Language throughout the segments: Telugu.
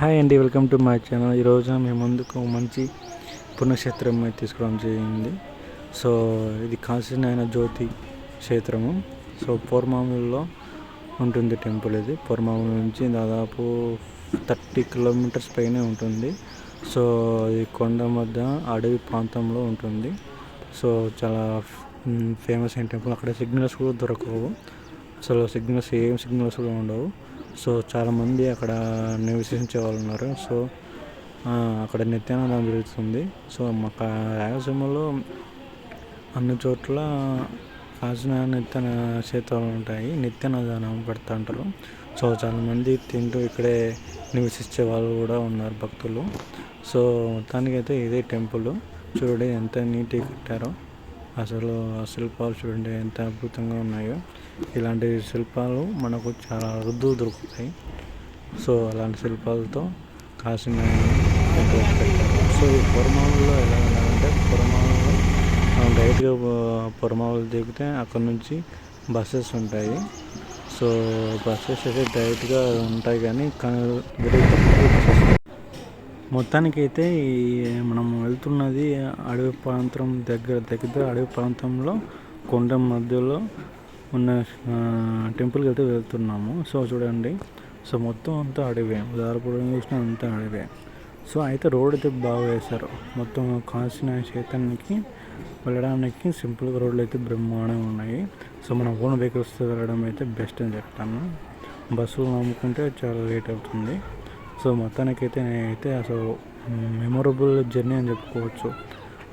హాయ్ అండి వెల్కమ్ టు మై ఛానల్ ఈరోజు మేము ముందుకు మంచి పుణ్యక్షేత్రం తీసుకోవడం జరిగింది. సో ఇది కాశీనాయన జ్యోతి క్షేత్రము. సో పోర్మాముల్లో ఉంటుంది టెంపుల్ ఇది. పూర్మాముల నుంచి దాదాపు థర్టీ కిలోమీటర్స్ పైనే ఉంటుంది. సో ఇది కొండ మధ్య అడవి ప్రాంతంలో ఉంటుంది. సో చాలా ఫేమస్ అయిన టెంపుల్. అక్కడ సిగ్నల్స్ కూడా దొరకవు. అసలు సిగ్నల్స్ ఏం సిగ్నల్స్ కూడా ఉండవు. సో చాలామంది అక్కడ నివసించే వాళ్ళు ఉన్నారు. సో అక్కడ నిత్యానందం జరుగుతుంది. సో మా రాయలసీమలో అన్ని చోట్ల కాసిన నిత్య క్షేత్రాలు ఉంటాయి. నిత్యనదానం పెడతా ఉంటారు. సో చాలామంది తింటూ ఇక్కడే నివసించే వాళ్ళు కూడా ఉన్నారు భక్తులు. సో మొత్తానికైతే ఇదే టెంపుల్. చూడండి ఎంత నీట్గా కట్టారో. అసలు ఆ శిల్పాలు చూడండి ఎంత అద్భుతంగా ఉన్నాయో. ఇలాంటి శిల్పాలు మనకు చాలా అరుదు దొరుకుతాయి. సో అలాంటి శిల్పాలతో కాసిన పెట్టారు. సో ఈ పొరమావుల్లో ఎలా వెళ్ళాలంటే పొరమావుల్లో డైరెక్ట్గా పొరమావులు దిగితే అక్కడ నుంచి బస్సెస్ ఉంటాయి. సో బస్సెస్ అయితే డైరెక్ట్గా ఉంటాయి కానీ కానీ వెరీ తక్కువ బస్సెస్ మొత్తానికైతే ఈ మనం వెళ్తున్నది అడవి ప్రాంతం దగ్గర దగ్గర అడవి ప్రాంతంలో కొండ మధ్యలో ఉన్న టెంపుల్కి అయితే వెళ్తున్నాము. సో చూడండి. సో మొత్తం అంతా అడవే. ఉదారపురం చూసినా అంతా అడవే. సో అయితే రోడ్ అయితే బాగా వేశారు. మొత్తం కాసిన చైతన్యకి వెళ్ళడానికి సింపుల్గా రోడ్లు అయితే బ్రహ్మాండంగా ఉన్నాయి. సో మనం ఓన్ వెహికల్స్తో వెళ్ళడం అయితే బెస్ట్ అని చెప్తాను. బస్సులు నమ్ముకుంటే చాలా లేట్ అవుతుంది. సో మొత్తానికైతే నేనైతే అసలు మెమొరబుల్ జర్నీ అని చెప్పుకోవచ్చు.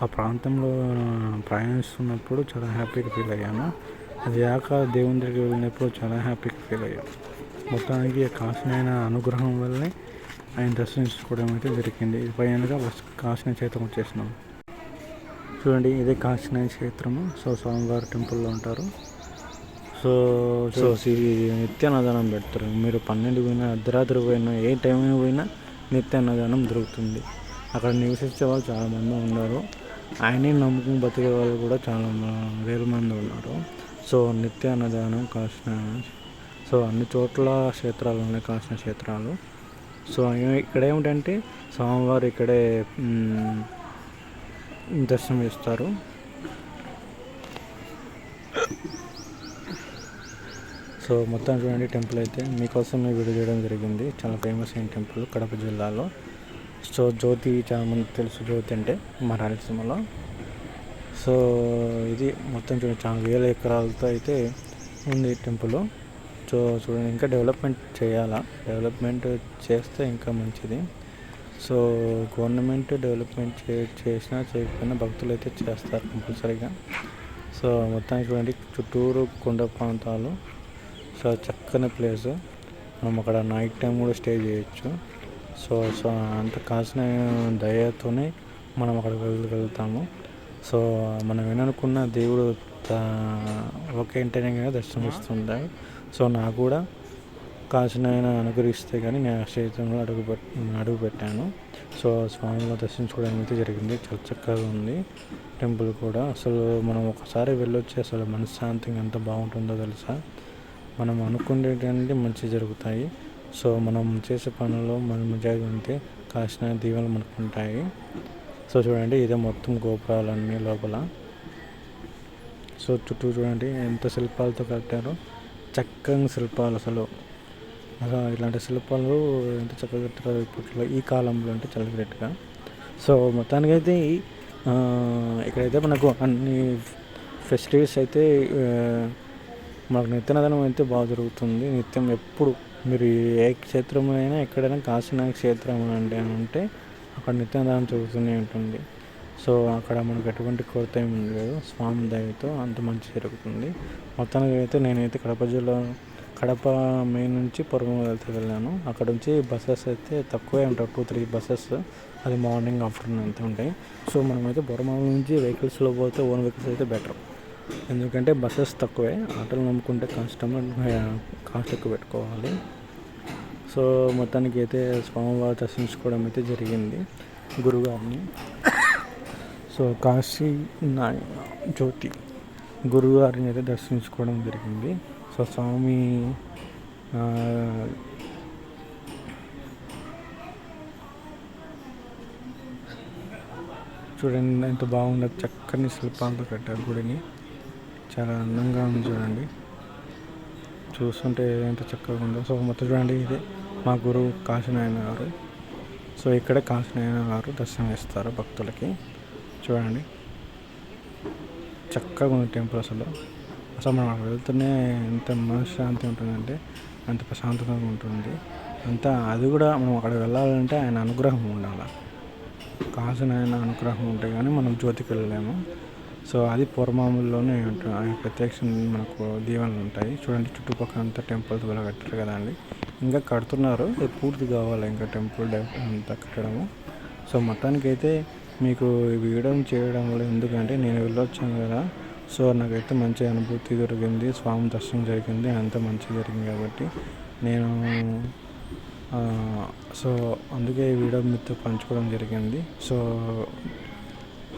ఆ ప్రాంతంలో ప్రయాణిస్తున్నప్పుడు చాలా హ్యాపీగా ఫీల్ అయ్యాను. అది కాక దేవుని దగ్గరికి వెళ్ళినప్పుడు చాలా హ్యాపీగా ఫీల్ అయ్యాను మొత్తానికి కాసిన అనుగ్రహం వల్లే ఆయన దర్శించుకోవడం అయితే జరిగింది. పైనగా కాసిన క్షేత్రం వచ్చేసినాం. చూడండి ఇదే కాశీనాయ క్షేత్రము. సో స్వామివారి టెంపుల్లో ఉంటారు. సో సో ఇది నిత్యాన్నదానం పెడతారు. మీరు పన్నెండు పోయినా అర్ధరాత్రి పోయినా ఏ టైం పోయినా నిత్యాన్నదానం దొరుకుతుంది. అక్కడ నివసించే వాళ్ళు చాలామంది ఉన్నారు. ఆయనే నమ్మకం బతికే వాళ్ళు కూడా చాలా మ- వేల మంది ఉన్నారు. సో నిత్య అన్నదానం కాసిన సో అన్ని చోట్ల క్షేత్రాలు ఉన్నాయి కాసిన క్షేత్రాలు. సో ఏ- ఇక్కడ ఏమిటంటే స్వామివారు ఇక్కడే దర్శనం ఇస్తారు సో మొత్తం చూడండి టెంపుల్ అయితే. మీకోసం ఈ వీడియో చేయడం జరిగింది. చాలా ఫేమస్ అయిన టెంపుల్ కడప జిల్లాలో. సో జ్యోతి చాలా మంది తెలుసు జ్యోతి అంటే మా రాయలసీమలో సో ఇది మొత్తం చూడండి చాలా వేల ఎకరాలతో అయితే ఉంది టెంపుల్. సో చూడండి ఇంకా డెవలప్మెంట్ చేయాలా? డెవలప్మెంట్ చేస్తే ఇంకా మంచిది. సో గవర్నమెంట్ డెవలప్మెంట్ చే చేసినా చేయకపోయినా భక్తులు అయితే చేస్తారు కంపల్సరీగా. సో మొత్తానికి చూడండి చుట్టూరు కొండ ప్రాంతాలు. సో చక్కని ప్లేస్. మనం అక్కడ నైట్ టైం కూడా స్టే చేయొచ్చు. సో సో అంత కాసిన దయతోనే మనం అక్కడికి వెళ్ళగలుగుతాము. సో మనం ఏమనుకున్న దేవుడు ఒకే ఇంటనే కానీ దర్శనం ఇస్తుంటాయి సో నాకు కూడా కాసిన అనుగ్రహిస్తే కానీ నేను ఆ క్షేత్రంలో అడుగు అడుగు పెట్టాను. సో స్వామిలో దర్శించుకోవడం అయితే జరిగింది. చాలా చక్కగా ఉంది. టెంపుల్ కూడా. అసలు మనం ఒకసారి వెళ్ళొచ్చి అసలు మనశ్శాంతిగా ఎంత బాగుంటుందో తెలుసా? మనం అనుకునేటువంటి మంచి జరుగుతాయి. సో మనం చేసే పనుల్లో మనం మంచిగా ఉంటే కాసిన దీవెనలు మనకు ఉంటాయి. సో చూడండి ఇదే మొత్తం గోపురాలన్నీ లోపల. సో చుట్టూ చూడండి ఎంత శిల్పాలతో కట్టారో. చక్కని శిల్పాలు అసలు. అలా ఇలాంటి శిల్పాలు ఎంత చక్కగా కట్టారో ఇప్పట్లో ఈ కాలంలో అంటే చాలా గ్రేట్గా. సో మొత్తానికైతే ఇక్కడైతే మనకు అన్ని ఫెసిలిటీస్ అయితే మనకు నిత్యనదనం అయితే బాగా జరుగుతుంది. నిత్యం ఎప్పుడు మీరు ఏ క్షేత్రంలో ఎక్కడైనా కాశీనాథ క్షేత్రం అంటే అంటే అక్కడ నిత్యనదనం జరుగుతూనే ఉంటుంది. సో అక్కడ మనకు ఎటువంటి కొరత ఏమి లేదు స్వామి దయతో అంత మంచి జరుగుతుంది. మొత్తానికి అయితే నేనైతే కడప జిల్లా కడప మెయిన్ నుంచి పొరగం వెళ్తే వెళ్ళాను. అక్కడ నుంచి బస్సెస్ అయితే తక్కువే ఉంటాయి. టూ త్రీ బస్సెస్ అది మార్నింగ్ ఆఫ్టర్నూన్ అంతే ఉంటాయి. సో మనమైతే బొరమాల నుంచి వెహికల్స్లో పోతే ఓన్ వెహికల్స్ అయితే బెటర్. ఎందుకంటే బస్సెస్ తక్కువే. ఆటోలు నమ్ముకుంటే కష్టం కాస్ట్ ఎక్కువ పెట్టుకోవాలి. సో మొత్తానికి అయితే స్వామివారి దర్శించుకోవడం అయితే జరిగింది గురుగారిని. సో కాశీ జ్యోతి గురుగారిని అయితే దర్శించుకోవడం జరిగింది. సో స్వామి చూడండి ఎంత బాగుండదు చక్కని శిల్పాలతో కట్టారు గుడిని. చాలా అందంగా ఉంది చూడండి. చూస్తుంటే ఎంత చక్కగా ఉందో. సో మొత్తం చూడండి ఇది మా గురువు కాశీనారాయణ గారు. సో ఇక్కడే కాశీనారాయణ గారు దర్శనం ఇస్తారు భక్తులకి. చూడండి. చక్కగా ఉంది టెంపుల్ అసలు. అసలు మనం అక్కడ వెళ్తూనే ఎంత మనశ్శాంతి ఉంటుందంటే అంత ప్రశాంతంగా ఉంటుంది. అంత అది కూడా మనం అక్కడ వెళ్ళాలంటే ఆయన అనుగ్రహం ఉండాలి. కాసిన ఆయన అనుగ్రహం ఉంటే కానీ మనం జ్యోతికి వెళ్ళలేము. సో అది పూర్వమాముల్లోనే ఉంటుంది ప్రత్యక్ష మనకు దీవెనలు ఉంటాయి. చూడండి చుట్టుపక్కల అంతా టెంపుల్స్ కూడా కట్టారు కదండి ఇంకా కడుతున్నారు. పూర్తి కావాలి ఇంకా టెంపుల్ అంతా కట్టడము. సో మొత్తానికైతే మీకు వీడియో చేయడం వల్ల ఎందుకంటే నేను వెళ్ళొచ్చాను కదా. సో నాకైతే మంచి అనుభూతి దొరికింది. స్వామి దర్శనం జరిగింది. అంత మంచి జరిగింది కాబట్టి నేను సో అందుకే ఈ వీడియో మీతో పంచుకోవడం జరిగింది. సో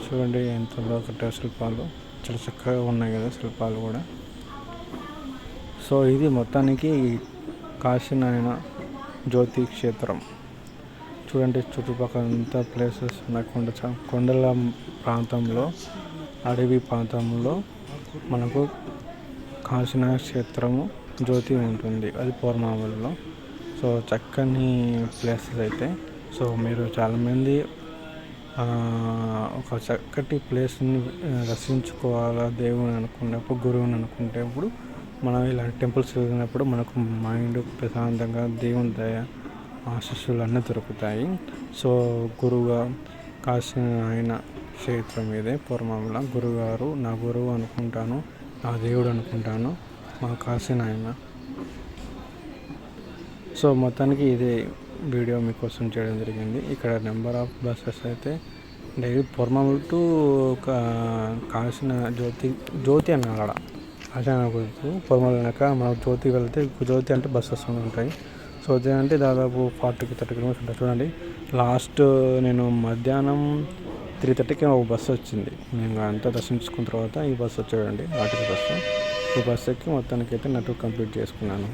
చూడండి ఎంత బాగా కట్టారు శిల్పాలు. చాలా చక్కగా ఉన్నాయి కదా శిల్పాలు కూడా. సో ఇది మొత్తానికి కాశీనాయన జ్యోతి క్షేత్రం. చూడండి చుట్టుపక్కల అంతా ప్లేసెస్ ఉన్నాయి. కొండ కొండల ప్రాంతంలో అడవి ప్రాంతంలో మనకు కాశీనారాయణ క్షేత్రము జ్యోతి ఉంటుంది. అది పౌర్ణమాములలో సో చక్కని ప్లేసెస్ అయితే. సో మీరు చాలామంది ఒక చక్కటి ప్లేస్ని రచించుకోవాలా దేవుని అనుకున్నప్పుడు గురువుని అనుకునేటప్పుడు మనం ఇలాంటి టెంపుల్స్ వెళ్ళినప్పుడు మనకు మైండ్ ప్రశాంతంగా దేవుని దయ ఆశీస్సులు అన్నీ దొరుకుతాయి. సో గురువుగా కాసిన ఆయన క్షేత్రం ఇదే పూర్వముల గురుగారు నా గురువు అనుకుంటాను నా దేవుడు అనుకుంటాను మా కాసిన ఆయన. సో మొత్తానికి ఇది వీడియో మీకోసం చేయడం జరిగింది. ఇక్కడ నెంబర్ ఆఫ్ బస్సెస్ అయితే డైలీ పొర్మూరు టు కాసిన జ్యోతి జ్యోతి అని అక్కడ. కాసిన గుర్తు పొర్మలు వెనక మనం జ్యోతి వెళ్తే జ్యోతి అంటే బస్సెస్ ఉంటాయి. సో అంటే దాదాపు ఫార్టీకి థర్టీ కిలోమీటర్స్ ఉంటుంది చూడండి లాస్ట్ నేను మధ్యాహ్నం త్రీ థర్టీకి ఒక బస్సు వచ్చింది. మేము అంతా దర్శించుకున్న తర్వాత ఈ బస్సు వచ్చాడండి ఆర్టీసీ బస్సు ఈ బస్సు ఎక్కి మొత్తానికి అయితే నెట్వర్క్ కంప్లీట్ చేసుకున్నాను.